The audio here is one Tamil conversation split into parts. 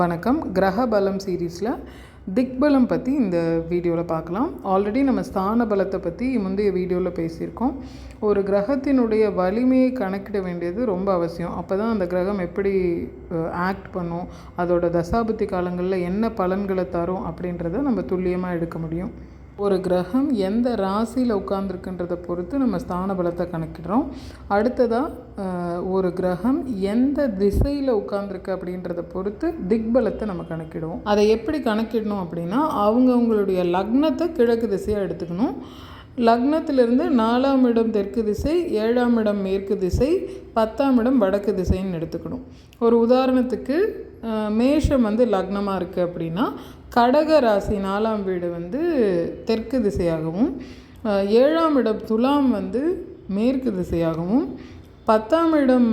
வணக்கம். கிரக பலம் சீரீஸில் திக்பலம் பற்றி இந்த வீடியோவில் பார்க்கலாம் ஆல்ரெடி நம்ம ஸ்தான பலத்தை பற்றி முந்தைய வீடியோவில் பேசியிருக்கோம். ஒரு கிரகத்தினுடைய வலிமையை கணக்கிட வேண்டியது ரொம்ப அவசியம். அப்போ தான் அந்த கிரகம் எப்படி ஆக்ட் பண்ணும் அதோட தசாபுத்தி காலங்களில் என்ன பலன்களை தரும் அப்படின்றத நம்ம துல்லியமாக எடுக்க முடியும். ஒரு கிரகம் எந்த ராசியில் உட்காந்துருக்குன்றதை பொறுத்து நம்ம ஸ்தான பலத்தை கணக்கிடுறோம். அடுத்ததாக ஒரு கிரகம் எந்த திசையில் உட்காந்துருக்கு அப்படின்றத பொறுத்து திக்பலத்தை நம்ம கணக்கிடுவோம். அதை எப்படி கணக்கிடணும் அப்படின்னா அவங்கவுங்களுடைய லக்னத்தை கிழக்கு திசையாக எடுத்துக்கணும். லக்னத்திலிருந்து நாலாம் இடம் தெற்கு திசை ஏழாம் இடம் மேற்கு திசை பத்தாம் இடம் வடக்கு திசைன்னு எடுத்துக்கணும். ஒரு உதாரணத்துக்கு மேஷம் வந்து லக்னமாக இருக்குது அப்படின்னா கடக ராசி நாலாம் வீடு வந்து தெற்கு திசையாகவும் ஏழாம் இடம் துலாம் வந்து மேற்கு திசையாகவும் பத்தாம் இடம்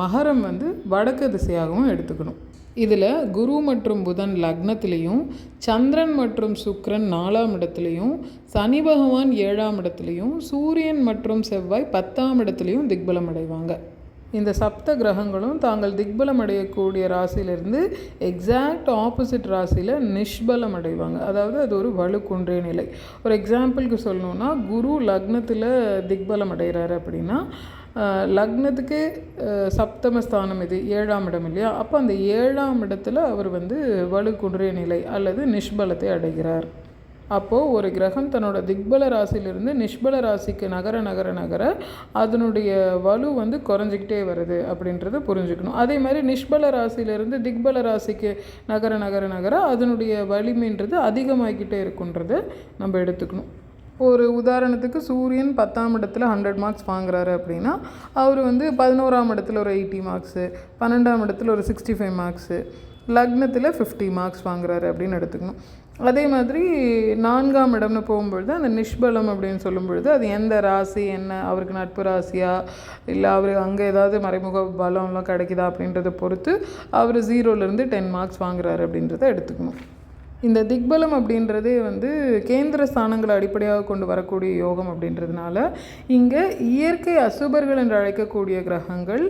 மகரம் வந்து வடக்கு திசையாகவும் எடுத்துக்கணும். இதில் குரு மற்றும் புதன் லக்னத்திலையும் சந்திரன் மற்றும் சுக்ரன் நாலாம் இடத்துலையும் சனி பகவான் ஏழாம் இடத்துலையும் சூரியன் மற்றும் செவ்வாய் பத்தாம் இடத்துலையும் திக்பலம் அடைவாங்க. இந்த சப்த கிரகங்களும் தாங்கள் திக்பலம் அடையக்கூடிய ராசியிலிருந்து எக்ஸாக்ட் ஆப்போசிட் ராசியில் நிஷ்பலம் அடைவாங்க. அதாவது அது ஒரு வலுக்குன்றே நிலை. ஒரு எக்ஸாம்பிளுக்கு சொல்லணுன்னா குரு லக்னத்தில் திக்பலம் அடைகிறாரு அப்படின்னா லக்னத்துக்கு சப்தமஸ்தானம் இது ஏழாம் இடம் இல்லையா? அப்போ அந்த ஏழாம் இடத்துல அவர் வந்து வலுக்குன்றிய நிலை அல்லது நிஷ்பலத்தை அடைகிறார். அப்போது ஒரு கிரகம் தன்னோட திக்பல ராசியிலிருந்து நிஷ்பல ராசிக்கு நகர நகர நகர அதனுடைய வலு வந்து குறைஞ்சிக்கிட்டே வருது அப்படின்றத புரிஞ்சுக்கணும். அதே மாதிரி நிஷ்பல ராசியிலிருந்து திக்பல ராசிக்கு நகர நகர நகர அதனுடைய வலிமைன்றது அதிகமாகிக்கிட்டே இருக்குன்றதை நம்ம எடுத்துக்கணும். இப்போ ஒரு உதாரணத்துக்கு சூரியன் பத்தாம் இடத்துல ஹண்ட்ரட் மார்க்ஸ் வாங்குறாரு அப்படின்னா அவர் வந்து பதினோராம் இடத்துல ஒரு எயிட்டி மார்க்ஸு பன்னெண்டாம் இடத்துல ஒரு சிக்ஸ்டி ஃபைவ் மார்க்ஸு லக்னத்தில் ஃபிஃப்டி மார்க்ஸ் வாங்குறாரு அப்படின்னு எடுத்துக்கணும். அதே மாதிரி நான்காம் இடம்னு போகும்பொழுது அந்த நிஷ்பலம் அப்படின்னு சொல்லும் பொழுது அது எந்த ராசி என்ன அவருக்கு நட்பு ராசியா இல்லை அவர் அங்கே ஏதாவது மறைமுக பலம்லாம் கிடைக்குதா அப்படின்றத பொறுத்து அவர் ஜீரோலேருந்து டென் மார்க்ஸ் வாங்குறாரு அப்படின்றத எடுத்துக்கணும். இந்த திக்பலம் அப்படின்றதே வந்து கேந்திர ஸ்தானங்களை அடிப்படையாக கொண்டு வரக்கூடிய யோகம் அப்படின்றதுனால இங்கே இயற்கை அசுபர்கள் என்று அழைக்கக்கூடிய கிரகங்கள்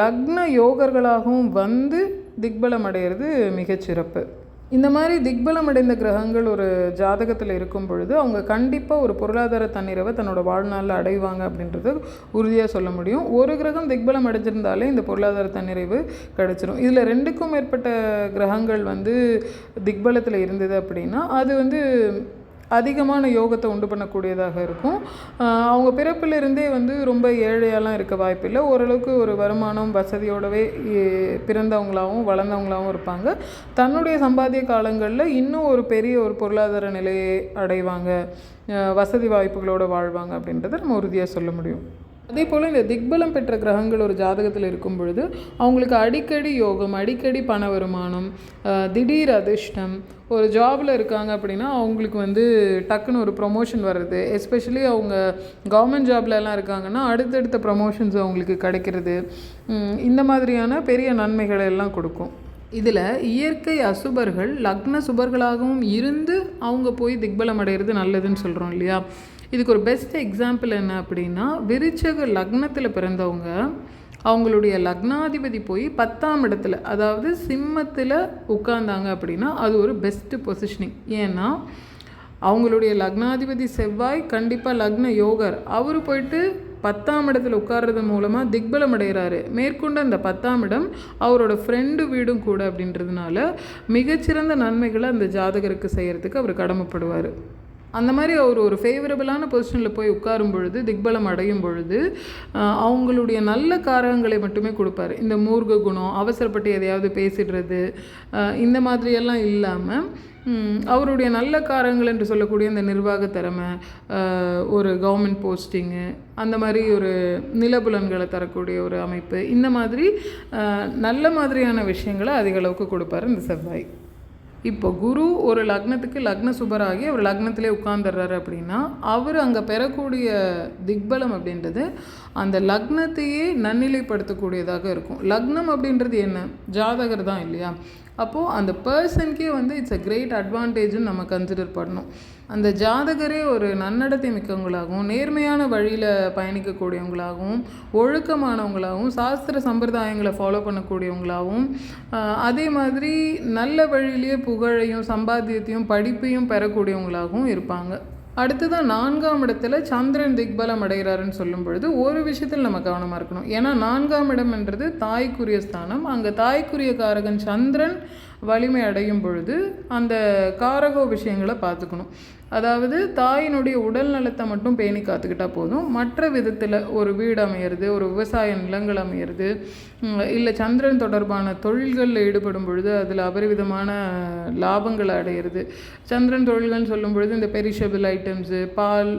லக்ன யோகர்களாகவும் வந்து திக்பலம் அடையிறது மிகச்சிறப்பு. இந்த மாதிரி திக்பலம் அடைந்த கிரகங்கள் ஒரு ஜாதகத்தில் இருக்கும் பொழுது அவங்க கண்டிப்பாக ஒரு பொருளாதார தன்னிறைவை தன்னோட வாழ்நாளில் அடைவாங்க அப்படின்றது உறுதியாக சொல்ல முடியும். ஒரு கிரகம் திக்பலம் அடைஞ்சிருந்தாலே இந்த பொருளாதார தன்னிறைவு கிடச்சிரும். இதில் ரெண்டுக்கும் மேற்பட்ட கிரகங்கள் வந்து திக்பலத்தில் இருந்தது அப்படின்னா அது வந்து அதிகமான யோகத்தை உண்டு பண்ணக்கூடியதாக இருக்கும். அவங்க பிறப்பிலிருந்தே வந்து ரொம்ப ஏழையாலாம் இருக்க வாய்ப்பில்லை. ஓரளவுக்கு ஒரு வருமானம் வசதியோடவே பிறந்தவங்களாகவும் வளர்ந்தவங்களாகவும் இருப்பாங்க. தன்னுடைய சம்பாத்திய காலங்களில் இன்னும் ஒரு பெரிய ஒரு பொருளாதார நிலையை அடைவாங்க. வசதி வாய்ப்புகளோடு வாழ்வாங்க அப்படின்றத நம்ம உறுதியாக சொல்ல முடியும். அதே போல் இந்த திக்பலம் பெற்ற கிரகங்கள் ஒரு ஜாதகத்தில் இருக்கும் பொழுது அவங்களுக்கு அடிக்கடி யோகம் அடிக்கடி பண வருமானம் திடீர் அதிர்ஷ்டம் ஒரு ஜாபில் இருக்காங்க அப்படின்னா அவங்களுக்கு வந்து டக்குன்னு ஒரு ப்ரொமோஷன் வர்றது எஸ்பெஷலி அவங்க கவர்மெண்ட் ஜாப்லலாம் இருக்காங்கன்னா அடுத்தடுத்த ப்ரொமோஷன்ஸ் அவங்களுக்கு கிடைக்கிறது இந்த மாதிரியான பெரிய நன்மைகளை எல்லாம் கொடுக்கும். இதில் இயற்கை அசுபர்கள் லக்ன சுபர்களாகவும் இருந்து அவங்க போய் திக்பலம் அடைகிறது நல்லதுன்னு சொல்கிறோம் இல்லையா? இதுக்கு ஒரு பெஸ்ட் எக்ஸாம்பிள் என்ன அப்படின்னா விருச்சக லக்னத்தில் பிறந்தவங்க அவங்களுடைய லக்னாதிபதி போய் பத்தாம் இடத்துல அதாவது சிம்மத்தில் உட்கார்ந்தாங்க அப்படின்னா அது ஒரு பெஸ்ட்டு பொசிஷனிங் ஏன்னா அவங்களுடைய லக்னாதிபதி செவ்வாய் கண்டிப்பாக லக்ன யோகர். அவர் போயிட்டு பத்தாம் இடத்துல உட்கார்றது மூலமாக திக்பலம் அடைகிறாரு. மேற்கொண்டு அந்த பத்தாம் இடம் அவரோட ஃப்ரெண்டு வீடும் கூட அப்படின்றதுனால மிகச்சிறந்த நன்மைகளை அந்த ஜாதகருக்கு செய்கிறதுக்கு அவர் கடமைப்படுவார். அந்த மாதிரி அவர் ஒரு ஃபேவரபிளான பொசிஷனில் போய் உட்காரும் பொழுது திக்பலம் அடையும் பொழுது அவங்களுடைய நல்ல காரகங்களை மட்டுமே கொடுப்பாரு. இந்த மூர்க குணம் அவசரப்பட்டு எதையாவது பேசிடுறது இந்த மாதிரியெல்லாம் இல்லாமல் அவருடைய நல்ல காரங்கள் என்று சொல்லக்கூடிய இந்த நிர்வாக திறமை ஒரு கவர்மெண்ட் போஸ்டிங்கு அந்த மாதிரி ஒரு நிலபுலன்களை தரக்கூடிய ஒரு அமைப்பு இந்த மாதிரி நல்ல மாதிரியான விஷயங்களை அதிக அளவுக்கு கொடுப்பாரு இந்த செவ்வாய். இப்போ குரு ஒரு லக்னத்துக்கு லக்ன சுபராகி அவர் லக்னத்திலே உட்கார்ந்துடுறாரு அப்படின்னா அவர் அங்கே பெறக்கூடிய திக்பலம் அப்படின்றது அந்த லக்னத்தையே நன்னிலைப்படுத்தக்கூடியதாக இருக்கும். லக்னம் அப்படின்றது என்ன? ஜாதகர் தான் இல்லையா? அப்போது அந்த பர்சனுக்கே வந்து இட்ஸ் அ கிரேட் அட்வான்டேஜ்னு நம்ம கன்சிடர் பண்ணணும். அந்த ஜாதகரே ஒரு நன்னடத்தை மிக்கவங்களாகவும் நேர்மையான வழியில் பயணிக்கக்கூடியவங்களாகவும் ஒழுக்கமானவங்களாகவும் சாஸ்திர சம்பிரதாயங்களை ஃபாலோ பண்ணக்கூடியவங்களாகவும் அதே மாதிரி நல்ல வழியிலேயே புகழையும் சம்பாத்தியத்தையும் படிப்பையும் பெறக்கூடியவங்களாகவும் இருப்பாங்க. அடுத்ததான் நான்காம் இடத்துல சந்திரன் திக்பலம் அடைகிறாருன்னு சொல்லும் பொழுது ஒரு விஷயத்தில் நம்ம கவனமாக இருக்கணும். ஏன்னா நான்காம் இடம்ன்றது தாய்க்குரிய ஸ்தானம். அங்கே தாய்க்குரிய காரகன் சந்திரன் வலிமை அடையும் பொழுது அந்த காரகோ விஷயங்களை பார்த்துக்கணும். அதாவது தாயினுடைய உடல் நலத்தை மட்டும் பேணி காத்துக்கிட்டா போதும். மற்ற விதத்தில் ஒரு வீடு அமையிறது ஒரு விவசாய நிலங்கள் அமையிறது இல்லை சந்திரன் தொடர்பான தொழில்களில் ஈடுபடும் பொழுது அதில் அபரிவிதமான லாபங்களை அடையிறது. சந்திரன் தொழில்கள்னு சொல்லும் பொழுது இந்த பெரிஷபிள் ஐட்டம்ஸு பால்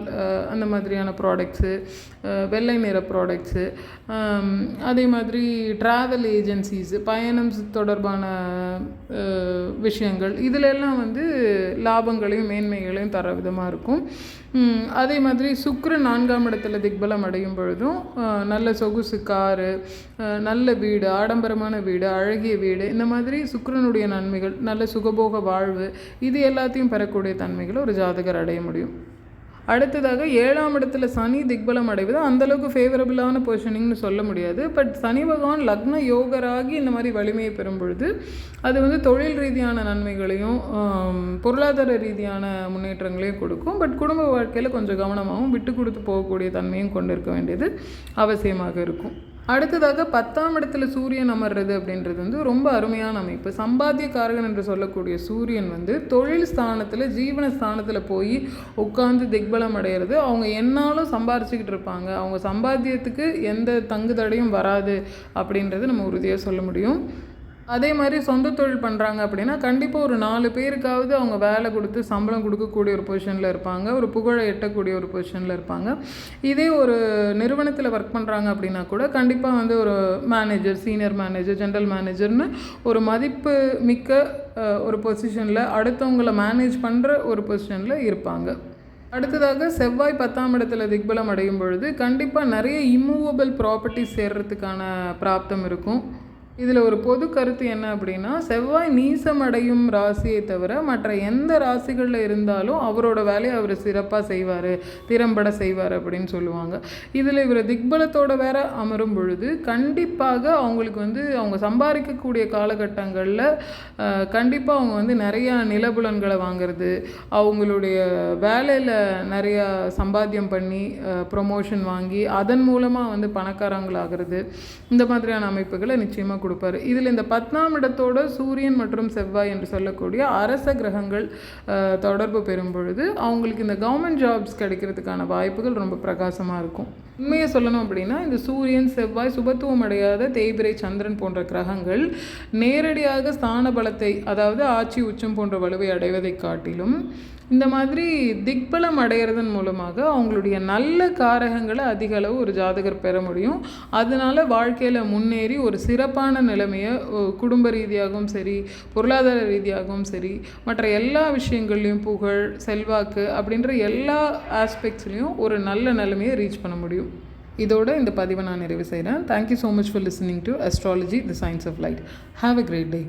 அந்த மாதிரியான ப்ராடக்ட்ஸு வெள்ளை நிற ப்ராடக்ட்ஸு அதே மாதிரி ட்ராவல் ஏஜென்சிஸ் பயணம் தொடர்பான விஷயங்கள். இதில் எல்லாம் வந்து லாபங்களையும் மேன்மைகளையும் தர விதமாக இருக்கும். அதே மாதிரி சுக்கரன் நான்காம் இடத்துல திக்பலம் அடையும் பொழுதும் நல்ல சொகுசு காரு நல்ல வீடு ஆடம்பரமான வீடு அழகிய வீடு இந்த மாதிரி சுக்கரனுடைய நன்மைகள் நல்ல சுகபோக வாழ்வு இது எல்லாத்தையும் பெறக்கூடிய தன்மைகளை ஒரு ஜாதகர் அடைய முடியும். அடுத்ததாக ஏழாம் இடத்துல சனி திக்பலம் அடைவது அந்தளவுக்கு ஃபேவரபிளான பொசிஷனிங்னு சொல்ல முடியாது. பட் சனி பகவான் லக்ன யோகராகி இந்த மாதிரி வலிமையை பெறும் பொழுது அது வந்து தொழில் ரீதியான நன்மைகளையும் பொருளாதார ரீதியான முன்னேற்றங்களையும் கொடுக்கும். பட் குடும்ப வாழ்க்கையில் கொஞ்சம் கவனமாகவும் விட்டு கொடுத்து போகக்கூடிய தன்மையும் கொண்டிருக்க வேண்டியது அவசியமாக இருக்கும். அடுத்ததாக பத்தாம் இடத்துல சூரியன் அமர்றது அப்படின்றது வந்து ரொம்ப அருமையான அமைப்பு. சம்பாத்தியக்காரகன் என்று சொல்லக்கூடிய சூரியன் வந்து தொழில் ஸ்தானத்தில் ஜீவன ஸ்தானத்தில் போய் உட்காந்து திக்பலம் அடைகிறது அவங்க என்னாலும் சம்பாரிச்சுக்கிட்டு இருப்பாங்க. அவங்க சம்பாத்தியத்துக்கு எந்த தங்கு தடையும் வராது அப்படின்றது நம்ம உறுதியாக சொல்ல முடியும். அதே மாதிரி சொந்த தொழில் பண்ணுறாங்க அப்படின்னா கண்டிப்பாக ஒரு நாலு பேருக்காவது அவங்க வேலை கொடுத்து சம்பளம் கொடுக்கக்கூடிய ஒரு பொசிஷனில் இருப்பாங்க. ஒரு புகழை எட்டக்கூடிய ஒரு பொசிஷனில் இருப்பாங்க. இதே ஒரு நிறுவனத்தில் ஒர்க் பண்ணுறாங்க அப்படின்னா கூட கண்டிப்பாக வந்து ஒரு மேனேஜர் சீனியர் மேனேஜர் ஜென்ரல் மேனேஜர்னு ஒரு மதிப்பு மிக்க ஒரு பொசிஷனில் அடுத்தவங்கள மேனேஜ் பண்ணுற ஒரு பொசிஷனில் இருப்பாங்க. அடுத்ததாக செவ்வாய் பத்தாம் இடத்துல திக்பலம் அடையும் பொழுது கண்டிப்பாக நிறைய இம்மூவபிள் ப்ராப்பர்ட்டி சேர்றதுக்கான பிராப்தம் இருக்கும். இதில் ஒரு பொது கருத்து என்ன அப்படின்னா செவ்வாய் நீசமடையும் ராசியை தவிர மற்ற எந்த ராசிகளில் இருந்தாலும் அவரோட வேலையை அவர் சிறப்பாக செய்வார் திறம்பட செய்வார் அப்படின்னு சொல்லுவாங்க. இதில் இவர் திக்பலத்தோட வேற அமரும் பொழுது கண்டிப்பாக அவங்களுக்கு வந்து அவங்க சம்பாதிக்கக்கூடிய காலகட்டங்களில் கண்டிப்பாக அவங்க வந்து நிறையா நிலபுலன்களை வாங்குறது அவங்களுடைய வேலையில் நிறையா சம்பாத்தியம் பண்ணி ப்ரொமோஷன் வாங்கி அதன் மூலமாக வந்து பணக்காரங்களாகிறது இந்த மாதிரியான அமைப்புகளை நிச்சயமாக கொடுப்பாரு. இதில் இந்த பத்தாம் இடத்தோட சூரியன் மற்றும் செவ்வாய் என்று சொல்லக்கூடிய அரச கிரகங்கள் தொடர்பு பெறும் பொழுது அவங்களுக்கு இந்த கவர்மெண்ட் ஜாப்ஸ் கிடைக்கிறதுக்கான வாய்ப்புகள் ரொம்ப பிரகாசமாக இருக்கும். உண்மையை சொல்லணும் அப்படின்னா இந்த சூரியன் செவ்வாய் சுபத்துவம் அடையாத தேய்பிரை சந்திரன் போன்ற கிரகங்கள் நேரடியாக ஸ்தான பலத்தை அதாவது ஆட்சி உச்சம் போன்ற வலுவை அடைவதை காட்டிலும் இந்த மாதிரி திக்பலம் அடையிறதன் மூலமாக அவங்களுடைய நல்ல காரகங்களை அதிக அளவு ஒரு ஜாதகர் பெற முடியும். அதனால் வாழ்க்கையில் முன்னேறி ஒரு சிறப்பான நிலைமையை குடும்ப ரீதியாகவும் சரி பொருளாதார ரீதியாகவும் சரி மற்ற எல்லா விஷயங்கள்லையும் புகழ் செல்வாக்கு அப்படின்ற எல்லா ஆஸ்பெக்ட்ஸ்லையும் ஒரு நல்ல நிலைமையை ரீச் பண்ண முடியும். இதோட இந்த பதிவை நான் நிறைவு செய்கிறேன். Thank you so much for listening to astrology the science of light have a great day